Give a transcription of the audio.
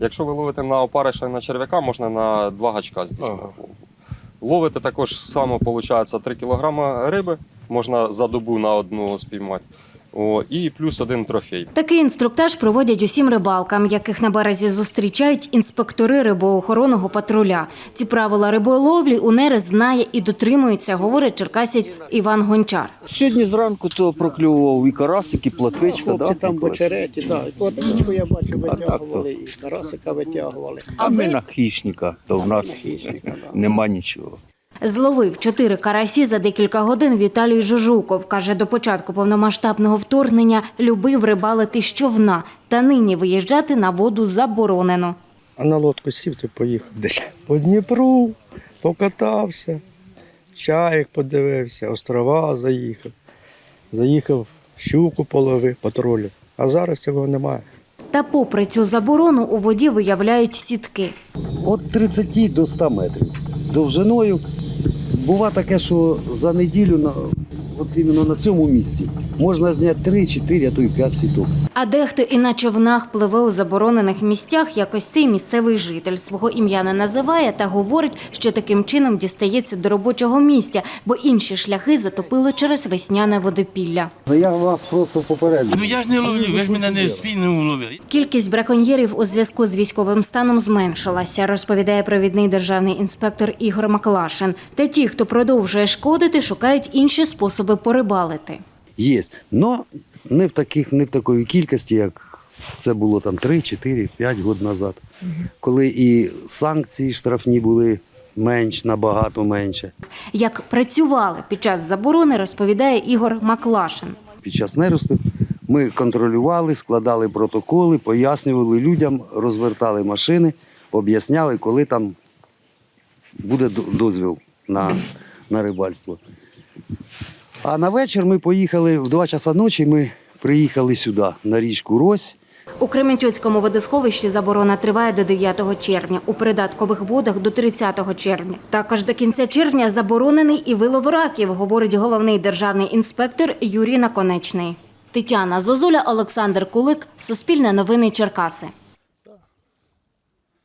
Якщо ви ловите на опариша і на черв'яка, можна на два гачка здійснити Ага. лов. Ловите також само, виходить, 3 кг риби, можна за добу на одну спіймати. О, і плюс один трофей. Такий інструктаж проводять усім рибалкам, яких на березі зустрічають інспектори рибоохоронного патруля. Ці правила риболовлі у нерест знає і дотримується, говорить черкасець Іван Гончар. Сьогодні зранку то проклював і карасик, і платвичка. Хлопці Да, там в Миколай? очереті, так. Платничку я бачу, витягували, і карасика витягували. А ми на хищника, то в нас хищника, да. нема нічого. Зловив чотири карасі за декілька годин Віталій Жужуков. Каже, до початку повномасштабного вторгнення любив рибалити з човна, та нині виїжджати на воду заборонено. А на лодку сів, ти поїхав десь по Дніпру, покатався, чаєк подивився, острова заїхав. Заїхав, щуку половив, патрулю. А зараз цього немає. Та попри цю заборону у воді виявляють сітки. Від 30 до 100 метрів довжиною. Бува таке, що за неділю от іменно на цьому місці можна зняти 3, 4, а то й 5 сіток. А дехто і на човнах пливе у заборонених місцях, якось цей місцевий житель свого ім'я не називає та говорить, що таким чином дістається до робочого місця, бо інші шляхи затопили через весняне водопілля. Я вас просто попереджу. Ну я ж не ловлю, ви ж мене не спільно уловили. Кількість браконьєрів у зв'язку з військовим станом зменшилася, розповідає провідний державний інспектор Ігор Маклашин. Та ті, хто продовжує шкодити, шукають інші способи порибалити. Є. Но не в, таких, не в такої кількості, як це було там 3, 4, 5 років назад. Коли і санкції штрафні були менш, набагато менше. Як працювали під час заборони, розповідає Ігор Маклашин. Під час неросту ми контролювали, складали протоколи, пояснювали людям, розвертали машини, об'ясняли, коли там буде дозвіл на, на рибальство. А на вечір ми поїхали в 2 часа ночі. Ми приїхали сюди, на річку Рось. У Кременчуцькому водосховищі заборона триває до 9 червня, у придаткових водах до 30 червня. Також до кінця червня заборонений і вилов раків, говорить головний державний інспектор Юрій Наконечний. Тетяна Зозуля, Олександр Кулик, Суспільне новини Черкаси.